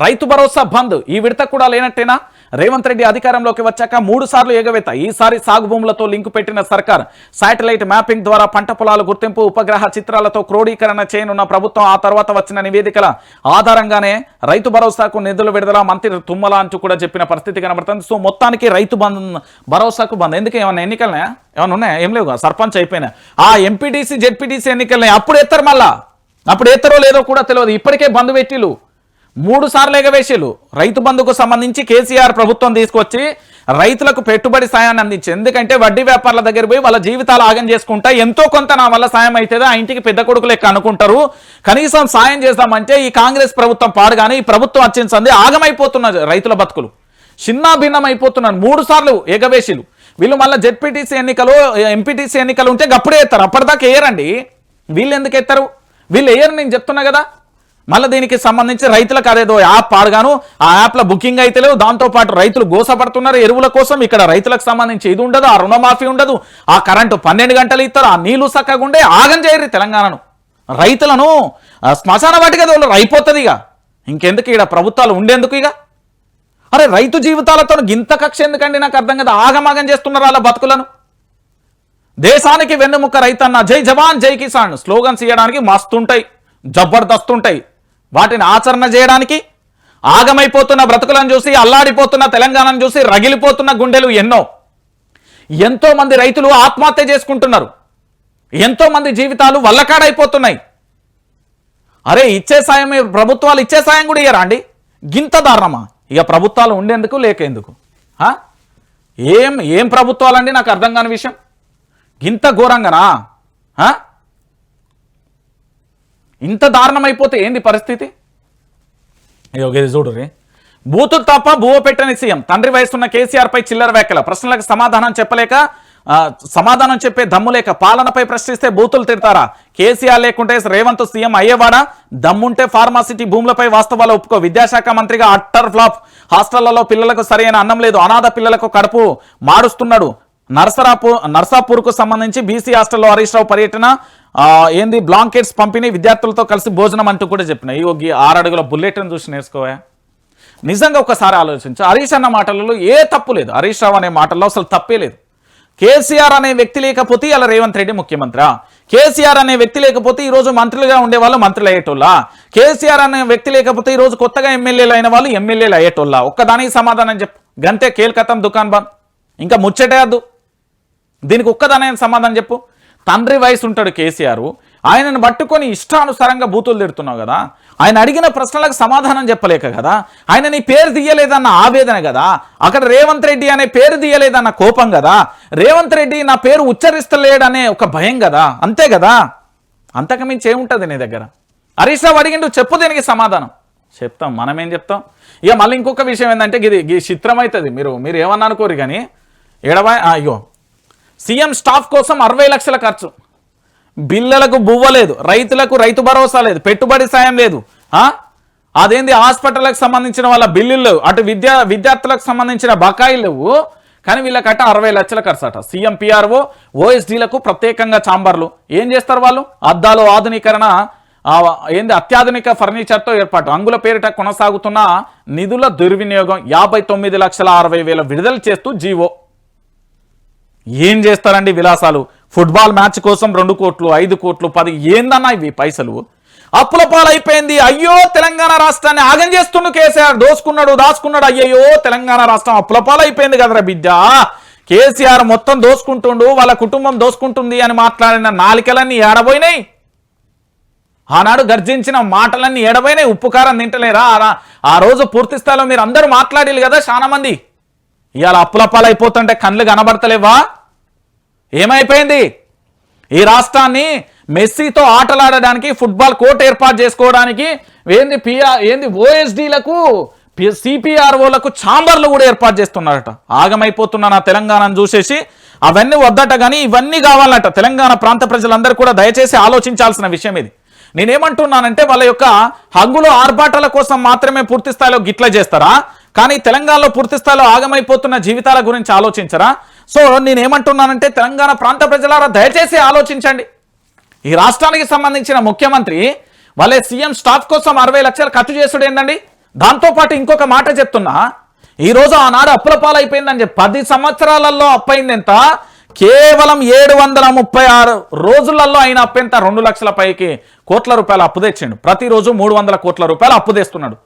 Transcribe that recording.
రైతు భరోసా బంద్. ఈ విడత కూడా లేనట్టేనా? రేవంత్ రెడ్డి అధికారంలోకి వచ్చాక మూడు సార్లు ఎగవేత. ఈసారి సాగు భూములతో లింకు పెట్టిన సర్కార్. శాటిలైట్ మ్యాపింగ్ ద్వారా పంట పొలాల గుర్తింపు ఉపగ్రహ చిత్రాలతో క్రోడీకరణ చేయనున్న ప్రభుత్వం ఆ తర్వాత వచ్చిన నివేదికల ఆధారంగానే రైతు భరోసాకు నిధులు విడుదల మంత్రి తుమ్మల అంటూ కూడా చెప్పిన పరిస్థితి కనబడుతుంది. సో మొత్తానికి రైతు బంద్ భరోసాకు బంద్. ఎందుకు? ఏమన్నా ఎన్నికలనే ఏమన్నా ఉన్నాయా? ఏం లేవు సర్పంచ్ అయిపోయినా. ఆ ఎంపీటీసీ జెడ్పీటీసీ ఎన్నికలనే అప్పుడు ఎత్తారు మళ్ళా? అప్పుడు ఎత్తారో లేదో కూడా తెలియదు ఇప్పటికే బంద్ పెట్టిలు మూడు సార్లు ఎగవేశాలు రైతు బంధుకు సంబంధించి కేసీఆర్ ప్రభుత్వం తీసుకొచ్చి రైతులకు పెట్టుబడి సాయాన్ని అందించింది. ఎందుకంటే వడ్డీ వ్యాపారుల దగ్గర పోయి వాళ్ళ జీవితాలు ఆగం చేసుకుంటా ఎంతో కొంత నా వల్ల సాయం అవుతుందో ఆ ఇంటికి పెద్ద కొడుకు లెక్క అనుకుంటారు. కనీసం సాయం చేస్తామంటే ఈ కాంగ్రెస్ ప్రభుత్వం పాడుగానే ఈ ప్రభుత్వం వచ్చిన సంది ఆగమైపోతున్న రైతుల బతుకులు. చిన్న భిన్నం అయిపోతున్నారు మూడు సార్లు ఎగవేసిలు. వీళ్ళు మళ్ళీ జెడ్పీటీసీ ఎన్నికలు ఎంపీటీసీ ఎన్నికలు ఉంటే గప్పుడే ఎత్తారు. అప్పటిదాకా వేయరండి వీళ్ళు ఎందుకు ఎత్తారు? వీళ్ళు వేయరు నేను చెప్తున్నా కదా. మళ్ళీ దీనికి సంబంధించి రైతులకు అదేదో యాప్ పాడగాను ఆ యాప్లో బుకింగ్ అయితే లేవు. దాంతోపాటు రైతులు గోసపడుతున్నారు. ఎరువుల కోసం ఇక్కడ రైతులకు సంబంధించి ఇది ఉండదు ఆ రుణమాఫీ ఉండదు. ఆ కరెంటు పన్నెండు గంటలు ఇస్తారు ఆ నీళ్ళు చక్కగా ఉండే ఆగం చేయరు తెలంగాణను. రైతులను శ్మశాన వాటికి అది అయిపోతుంది ఇక. ఇంకెందుకు ఇక్కడ ప్రభుత్వాలు ఉండేందుకు ఇక? అరే రైతు జీవితాలతో గింత కక్ష ఎందుకండి? నాకు అర్థం కదా. ఆగమాగం చేస్తున్నారు వాళ్ళ బతుకులను. దేశానికి వెన్నుముక్క రైతన్న జై జవాన్ జై కిసాన్. స్లోగన్స్ ఇవ్వడానికి మస్తుంటాయి జబర్దస్త్ ఉంటాయి వాటిని ఆచరణ చేయడానికి ఆగమైపోతున్న బ్రతుకులను చూసి అల్లాడిపోతున్న తెలంగాణను చూసి రగిలిపోతున్న గుండెలు ఎన్నో. ఎంతో మంది రైతులు ఆత్మహత్య చేసుకుంటున్నారు. ఎంతో మంది జీవితాలు వల్లకాడైపోతున్నాయి. అరే ఇచ్చే సాయం ప్రభుత్వాలు ఇచ్చే సాయం కూడా ఇయ్యరా అండి? గింత దారుణమా? ఇక ప్రభుత్వాలు ఉండేందుకు లేకేందుకు? ఆ? ఏం ఏం ప్రభుత్వాలండి నాకు అర్థం కాని విషయం? ఇంత ఘోరంగానా? ఇంత దారుణమైపోతే ఏంది పరిస్థితి? అయ్యో ఇది చూడురే బూతులు తప్ప భూవ పెట్టని సీఎం. తండ్రి వయసున్న కేసీఆర్పై చిల్లర వ్యాఖ్యల. ప్రశ్నలకు సమాధానం చెప్పలేక సమాధానం చెప్పే దమ్ము లేక పాలనపై ప్రశ్నిస్తే బూతులు తిడతారా? కేసీఆర్ లేకుంటే రేవంత్ సీఎం అయ్యేవాడా? దమ్ముంటే ఫార్మాసిటీ భూములపై వాస్తవాలు ఒప్పుకో. విద్యాశాఖ మంత్రిగా అట్టర్ ఫ్లాప్. హాస్టళ్ళలో పిల్లలకు సరైన అన్నం లేదు. అనాథ పిల్లలకు కడుపు మాడుస్తున్నాడు నర్సరాపూర్ నర్సాపూర్కు సంబంధించి బీసీ హాస్టల్లో హరీష్ రావు పర్యటన ఏంది బ్లాంకెట్స్ పంపిణీ విద్యార్థులతో కలిసి భోజనం అంటూ కూడా చెప్పిన. ఈ ఆరు అడుగుల బుల్లెట్ని చూసి నేర్చుకోవా? నిజంగా ఒకసారి ఆలోచించు. హరీష్ అన్న మాటలలో ఏ తప్పు లేదు. హరీష్ రావు అనే మాటల్లో అసలు తప్పే లేదు. కేసీఆర్ అనే వ్యక్తి లేకపోతే అలా రేవంత్ రెడ్డి ముఖ్యమంత్రి? కేసీఆర్ అనే వ్యక్తి లేకపోతే ఈరోజు మంత్రులుగా ఉండే వాళ్ళు మంత్రులు అయ్యేటోళ్ళ కేసీఆర్ అనే వ్యక్తి లేకపోతే ఈరోజు కొత్తగా ఎమ్మెల్యేలు అయిన వాళ్ళు ఎమ్మెల్యేలు అయ్యేటోళ్ళ? ఒక్కదానికి సమాధానం చెప్పు. గంతే కేల్కతం దుకాన్ బంద్. ఇంకా ముచ్చటేయద్దు దీనికి ఒక్కదానైన సమాధానం చెప్పు. తండ్రి వయసు ఉంటాడు కేసీఆర్. ఆయనను పట్టుకొని ఇష్టానుసారంగా బూతులు తిడుతున్నావు కదా. ఆయన అడిగిన ప్రశ్నలకు సమాధానం చెప్పలేక కదా. ఆయన నీ పేరు తీయలేదన్న ఆవేదన కదా. అక్కడ రేవంత్ రెడ్డి అనే పేరు తీయలేదన్న కోపం కదా. రేవంత్ రెడ్డి నా పేరు ఉచ్చరిస్తలేడనే ఒక భయం కదా. అంతే కదా. అంతకు మించి ఏముంటుంది నీ దగ్గర? హరీష్ రావు అడిగిండు చెప్పు దీనికి సమాధానం. చెప్తాం మనమేం చెప్తాం? ఇక మళ్ళీ ఇంకొక విషయం ఏంటంటే ఇది ఈ చిత్రం అవుతుంది మీరు మీరు ఏమన్నా అనుకోరు కానీ ఎడవా అయ్యో సీఎం స్టాఫ్ కోసం అరవై లక్షల ఖర్చు. బిల్లలకు బువ్వ లేదు రైతులకు రైతు భరోసా లేదు పెట్టుబడి సాయం లేదు అదేంది హాస్పిటల్కి సంబంధించిన వాళ్ళ బిల్లులు లేవు అటు విద్యా విద్యార్థులకు సంబంధించిన బకాయిలు లేవు కానీ వీళ్ళకట అరవై లక్షల ఖర్చు అట సీఎం పిఆర్ఓ ఓఎస్డీలకు ప్రత్యేకంగా చాంబర్లు ఏం చేస్తారు వాళ్ళు? అద్దాలు ఆధునీకరణ ఏంది అత్యాధునిక ఫర్నిచర్తో ఏర్పాటు. అంగుల పేరిట కొనసాగుతున్న నిధుల దుర్వినియోగం యాభై తొమ్మిది లక్షల అరవై వేల విడుదల చేస్తూ జీవో. ఏం చేస్తారండి విలాసాలు? ఫుట్బాల్ మ్యాచ్ కోసం రెండు కోట్లు ఐదు కోట్లు పది ఏందన్నా ఇవి పైసలు? అప్పుల పాలైపోయింది. అయ్యో తెలంగాణ రాష్ట్రాన్ని ఆగం చేస్తుండు కేసీఆర్. దోసుకున్నాడు దాచుకున్నాడు అయ్యయ్యో తెలంగాణ రాష్ట్రం అప్పుల పాలైపోయింది కదరా బిడ్డ. కేసీఆర్ మొత్తం దోసుకుంటుండు వాళ్ళ కుటుంబం దోసుకుంటుంది అని మాట్లాడిన నాలికలన్నీ ఏడబోయినాయి. ఆనాడు గర్జించిన మాటలన్నీ ఏడబోయినాయి. ఉప్పు కారం తింటలేరా? ఆ- ఆ రోజు పూర్తి స్థాయిలో మీరు అందరూ మాట్లాడేది కదా చాలా మంది. ఇవాళ అప్పులప్పాలైపోతుంటే కళ్ళు కనబడతలేవా? ఏమైపోయింది? ఈ రాష్ట్రాన్ని మెస్సీతో ఆటలాడడానికి ఫుట్బాల్ కోర్ట్ ఏర్పాటు చేసుకోవడానికి ఏంది పిఆర్ ఏంది ఓఎస్డీలకు సిపిఆర్ఓలకు ఛాంబర్లు కూడా ఏర్పాటు చేస్తున్నారట. ఆగమైపోతున్న నా తెలంగాణను చూసేసి. అవన్నీ వద్దట కానీ ఇవన్నీ కావాలట. తెలంగాణ ప్రాంత ప్రజలందరూ కూడా దయచేసి ఆలోచించాల్సిన విషయం ఇది. నేనేమంటున్నానంటే వాళ్ళ యొక్క హంగులు ఆర్భాటాల కోసం మాత్రమే పూర్తి స్థాయిలో గిట్ల చేస్తారా? కానీ తెలంగాణలో పూర్తి స్థాయిలో ఆగమైపోతున్న జీవితాల గురించి ఆలోచించరా? సో నేనేమంటున్నానంటే తెలంగాణ ప్రాంత ప్రజలారా దయచేసి ఆలోచించండి. ఈ రాష్ట్రానికి సంబంధించిన ముఖ్యమంత్రి వాళ్ళే సీఎం స్టాఫ్ కోసం అరవై లక్షలు ఖర్చు చేసుడు ఏందండి? దాంతోపాటు ఇంకొక మాట చెప్తున్నా. ఈరోజు ఆనాడు అప్పుల పాలైపోయిందని చెప్పి పది సంవత్సరాలలో అప్పైంది ఎంత కేవలం ఏడు వందల ముప్పై ఆరు రోజులలో ఆయన అప్పు రెండు లక్షల పైకి కోట్ల రూపాయలు అప్పు తెచ్చిండు. ప్రతిరోజు మూడు వందల కోట్ల రూపాయలు అప్పు తెస్తున్నాడు.